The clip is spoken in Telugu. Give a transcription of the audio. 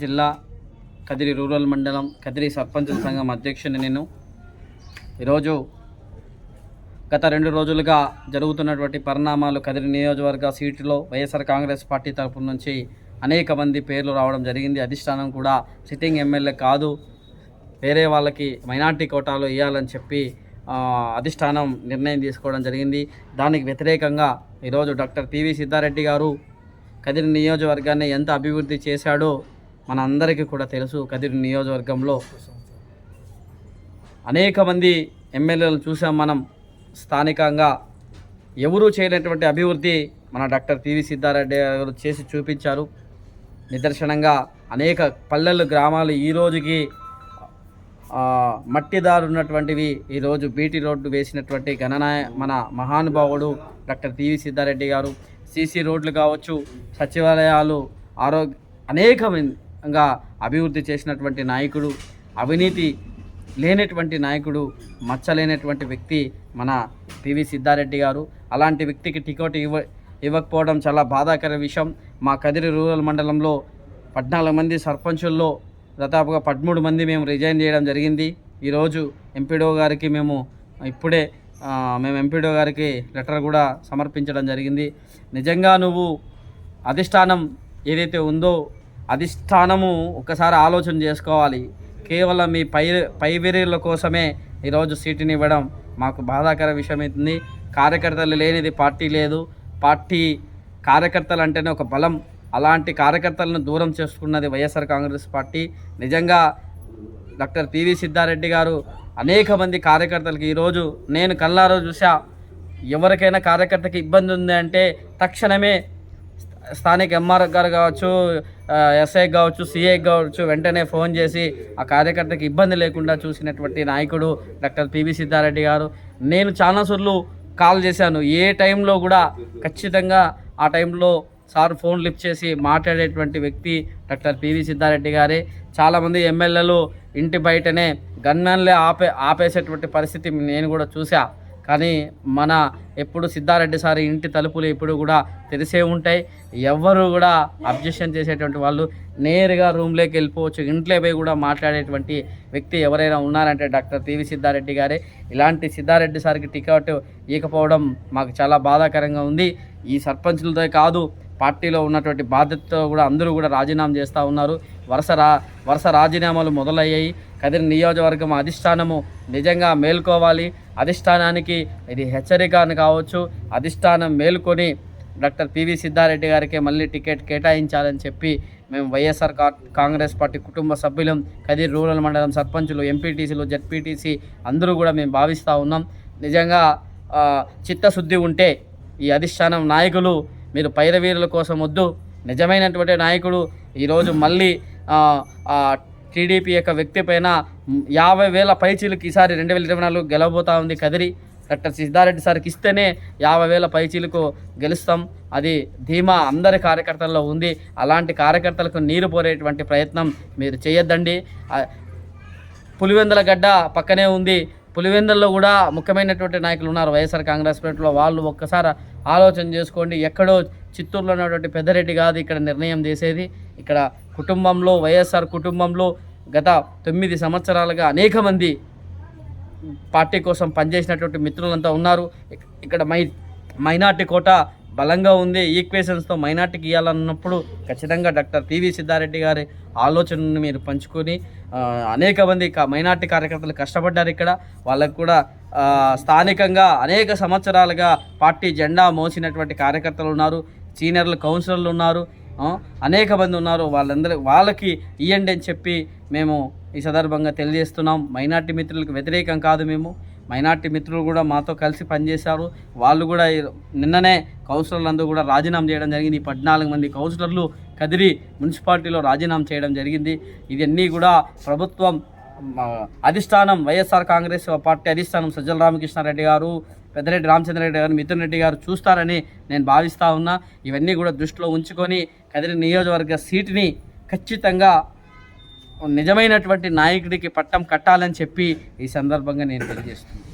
జిల్లా కదిరి రూరల్ మండలం కదిరి సర్పంచ్ సంఘం అధ్యక్షుని నేను. ఈరోజు గత రెండు రోజులుగా జరుగుతున్నటువంటి పరిణామాలు కదిరి నియోజకవర్గ సీటులో వైఎస్ఆర్ కాంగ్రెస్ పార్టీ తరపు నుంచి అనేక మంది పేర్లు రావడం జరిగింది. అధిష్టానం కూడా సిట్టింగ్ ఎమ్మెల్యే కాదు వేరే వాళ్ళకి మైనార్టీ కోటాలు ఇవ్వాలని చెప్పి అధిష్టానం నిర్ణయం తీసుకోవడం జరిగింది. దానికి వ్యతిరేకంగా ఈరోజు డాక్టర్ పివి సిద్ధారెడ్డి గారు కదిరి నియోజకవర్గాన్ని ఎంత అభివృద్ధి చేశాడో మన అందరికీ కూడా తెలుసు కదిరి నియోజకవర్గంలో అనేక మంది ఎమ్మెల్యేలను చూసాం మనం స్థానికంగా. ఎవరూ చేయనటువంటి అభివృద్ధి మన డాక్టర్ పివి సిద్ధారెడ్డి గారు చేసి చూపించారు. నిదర్శనంగా అనేక పల్లెలు గ్రామాలు ఈ రోజుకి మట్టిదారు ఉన్నటువంటివి. ఈరోజు బీటీ రోడ్డు వేసినటువంటి గణనాయ మన మహానుభావుడు డాక్టర్ పివి సిద్ధారెడ్డి గారు. సీసీ రోడ్లు కావచ్చు సచివాలయాలు ఆరోగ్య అనేకంగా అభివృద్ధి చేసినటువంటి నాయకుడు అవినీతి లేనటువంటి నాయకుడు మచ్చలేనటువంటి వ్యక్తి మన పివి సిద్ధారెడ్డి గారు. అలాంటి వ్యక్తికి టికెట్ ఇవ్వ ఇవ్వకపోవడం చాలా బాధాకర విషయం. మా కదిరి రూరల్ మండలంలో పద్నాలుగు మంది సర్పంచుల్లో దాదాపుగా పదమూడు మంది మేము రిజైన్ చేయడం జరిగింది. ఈరోజు ఎంపీడో గారికి మేము ఇప్పుడే మేము ఎంపీడో గారికి లెటర్ కూడా సమర్పించడం జరిగింది. నిజంగా నువ్వు అధిష్టానం ఏదైతే ఉందో అధిష్టానము ఒకసారి ఆలోచన చేసుకోవాలి. కేవలం మీ పై పైవేరీల కోసమే ఈరోజు సీటుని ఇవ్వడం మాకు బాధాకర విషయమైతుంది. కార్యకర్తలు లేనిది పార్టీ లేదు. పార్టీ కార్యకర్తలు అంటేనే ఒక బలం. అలాంటి కార్యకర్తలను దూరం చేసుకున్నది వైఎస్ఆర్ కాంగ్రెస్ పార్టీ. నిజంగా డాక్టర్ పివి సిద్ధారెడ్డి గారు అనేక మంది కార్యకర్తలకు ఈరోజు నేను కల్లారో చూసా ఎవరికైనా కార్యకర్తకి ఇబ్బంది ఉంది అంటే తక్షణమే స్థానిక ఎంఆర్ గారు కావచ్చు ఎస్ఐ కావచ్చు సిఐ కావచ్చు వెంటనే ఫోన్ చేసి ఆ కార్యకర్తకి ఇబ్బంది లేకుండా చూసినటువంటి నాయకుడు డాక్టర్ పివి సిద్ధారెడ్డి గారు. నేను చాలాసార్లు కాల్ చేశాను. ఏ టైంలో కూడా ఖచ్చితంగా ఆ టైంలో సార్ ఫోన్ లిఫ్ట్ చేసి మాట్లాడేటువంటి వ్యక్తి డాక్టర్ పివి సిద్ధారెడ్డి గారే. చాలామంది ఎమ్మెల్యేలు ఇంటి బయటనే గన్మెన్లే ఆపే ఆపేసేటువంటి పరిస్థితి నేను కూడా చూసా కానీ మన ఎప్పుడు సిద్ధారెడ్డి సార్ ఇంటి తలుపులు ఎప్పుడు కూడా తెరిసే ఉంటాయి. ఎవ్వరు కూడా అబ్జెక్షన్ చేసేటువంటి వాళ్ళు నేరుగా రూమ్లోకి వెళ్ళిపోవచ్చు. ఇంట్లో పోయి కూడా మాట్లాడేటువంటి వ్యక్తి ఎవరైనా ఉన్నారంటే డాక్టర్ పివి సిద్ధారెడ్డి గారే. ఇలాంటి సిద్ధారెడ్డి సార్కి టికెట్ ఇవ్వకపోవడం మాకు చాలా బాధాకరంగా ఉంది. ఈ సర్పంచులతో కాదు పార్టీలో ఉన్నటువంటి బాధ్యతతో కూడా అందరూ కూడా రాజీనామా చేస్తూ ఉన్నారు. వరుస రా వరుస రాజీనామాలు మొదలయ్యాయి. కదిరి నియోజకవర్గం అధిష్టానము నిజంగా మేల్కోవాలి. అధిష్టానానికి ఇది హెచ్చరిక అని కావచ్చు. అధిష్టానం మేల్కొని డాక్టర్ పివి సిద్ధారెడ్డి గారికి మళ్ళీ టికెట్ కేటాయించాలని చెప్పి మేము వైఎస్ఆర్ కాంగ్రెస్ పార్టీ కుటుంబ సభ్యులం కదిరి రూరల్ మండలం సర్పంచులు ఎంపీటీసీలు జడ్పీటీసీ అందరూ కూడా మేము భావిస్తూ ఉన్నాం. నిజంగా చిత్తశుద్ధి ఉంటే ఈ అధిష్టానం నాయకులు మీరు పైరవీరుల కోసం వద్దు. నిజమైనటువంటి నాయకుడు ఈరోజు మళ్ళీ టీడీపీ యొక్క వ్యక్తి పైన యాభై వేల పైచీలకు ఈసారి రెండు వేల ఇరవై నాలుగు గెలవబోతా ఉంది కదిరి. డాక్టర్ సిద్ధారెడ్డి సార్కి ఇస్తేనే యాభై వేల పైచీలకు గెలుస్తాం. అది ధీమా అందరి కార్యకర్తల్లో ఉంది. అలాంటి కార్యకర్తలకు నీరు పోరేటువంటి ప్రయత్నం మీరు చేయొద్దండి. పులివెందుల గడ్డ పక్కనే ఉంది. పులివెందుల్లో కూడా ముఖ్యమైనటువంటి నాయకులు ఉన్నారు. వైఎస్ఆర్ కాంగ్రెస్ పార్టీలో వాళ్ళు ఒక్కసారి ఆలోచన చేసుకోండి. ఎక్కడో చిత్తూరులో ఉన్నటువంటి పెద్దరెడ్డి కాదు ఇక్కడ నిర్ణయం చేసేది. ఇక్కడ కుటుంబంలో వైఎస్ఆర్ కుటుంబంలో గత తొమ్మిది సంవత్సరాలుగా అనేక మంది పార్టీ కోసం పనిచేసినటువంటి మిత్రులంతా ఉన్నారు. ఇక్కడ మై మైనార్టీ కోట బలంగా ఉంది ఈక్వేషన్స్తో మైనార్టీకి ఇవ్వాలన్నప్పుడు ఖచ్చితంగా డాక్టర్ పివి సిద్ధారెడ్డి గారి ఆలోచనను మీరు పంచుకొని అనేక మంది మైనార్టీ కార్యకర్తలు కష్టపడ్డారు ఇక్కడ. వాళ్ళకు కూడా స్థానికంగా అనేక సంవత్సరాలుగా పార్టీ జెండా మోసినటువంటి కార్యకర్తలు ఉన్నారు సీనియర్లు కౌన్సిలర్లు ఉన్నారు అనేక మంది ఉన్నారు. వాళ్ళందరూ వాళ్ళకి ఇవ్వండి అని చెప్పి మేము ఈ సందర్భంగా తెలియజేస్తున్నాం. మైనార్టీ మిత్రులకు వ్యతిరేకం కాదు మేము. మైనార్టీ మిత్రులు కూడా మాతో కలిసి పనిచేశారు. వాళ్ళు కూడా నిన్ననే కౌన్సిలర్లు అందరూ కూడా రాజీనామా చేయడం జరిగింది. ఈ పద్నాలుగు మంది కౌన్సిలర్లు కదిరి మున్సిపాలిటీలో రాజీనామా చేయడం జరిగింది. ఇవన్నీ కూడా ప్రభుత్వం అధిష్టానం వైఎస్ఆర్ కాంగ్రెస్ పార్టీ అధిష్టానం సజ్జల రామకృష్ణారెడ్డి గారు పెద్దరెడ్డి రామచంద్రరెడ్డి గారు మిథున్ రెడ్డి గారు చూస్తారని నేను భావిస్తూ ఉన్నా. ఇవన్నీ కూడా దృష్టిలో ఉంచుకొని కదిరి నియోజకవర్గ సీటుని ఖచ్చితంగా నిజమైనటువంటి నాయకుడికి పట్టం కట్టాలని చెప్పి ఈ సందర్భంగా నేను తెలియజేస్తున్నాను.